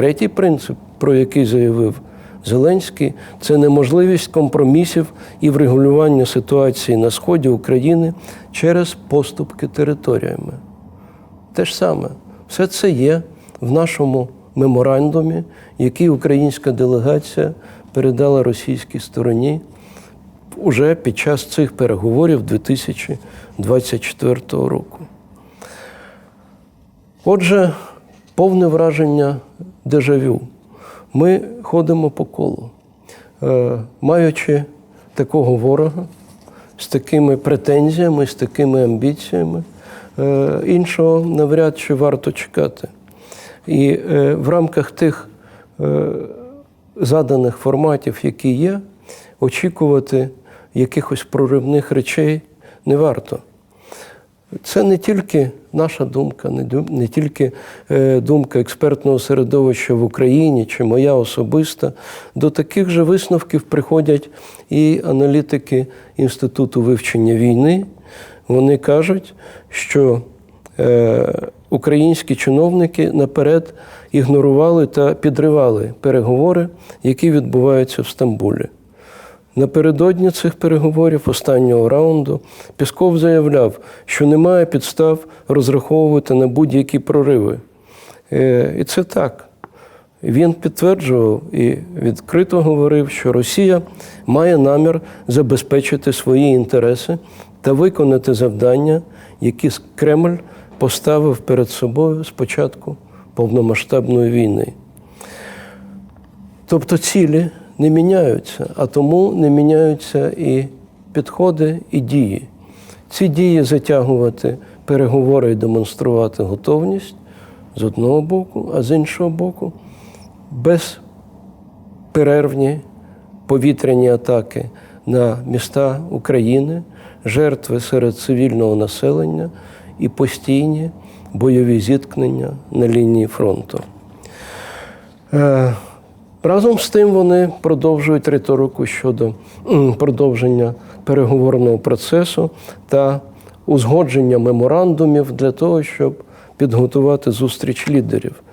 третій принцип, про який заявив Зеленський, це неможливість компромісів і врегулювання ситуації на сході України через поступки територіями. Те ж саме, все це є в нашому меморандумі, який українська делегація передала російській стороні уже під час цих переговорів 2024 року. Отже, повне враження дежавю. Ми ходимо по колу, Е, маючи такого ворога з такими претензіями, з такими амбіціями, е, іншого навряд чи варто чекати. І е, в рамках тих заданих форматів, які є, очікувати якихось проривних речей не варто. Це не тільки наша думка, не, дум- не тільки е, думка експертного середовища в Україні чи моя особиста. До таких же висновків приходять і аналітики Інституту вивчення війни. Вони кажуть, що е, українські чиновники наперед ігнорували та підривали переговори, які відбуваються в Стамбулі. Напередодні цих переговорів останнього раунду Пісков заявляв, що немає підстав розраховувати на будь-які прориви. Е, І це так. Він підтверджував і відкрито говорив, що Росія має намір забезпечити свої інтереси та виконати завдання, які Кремль поставив перед собою з початку повномасштабної війни. Тобто цілі не міняються, а тому не міняються і підходи, і дії. Ці дії затягувати переговори і демонструвати готовність з одного боку, а з іншого боку, безперервні повітряні атаки на міста України, жертви серед цивільного населення і постійні бойові зіткнення на лінії фронту. Разом з тим вони продовжують риторику щодо продовження переговорного процесу та узгодження меморандумів для того, щоб підготувати зустріч лідерів.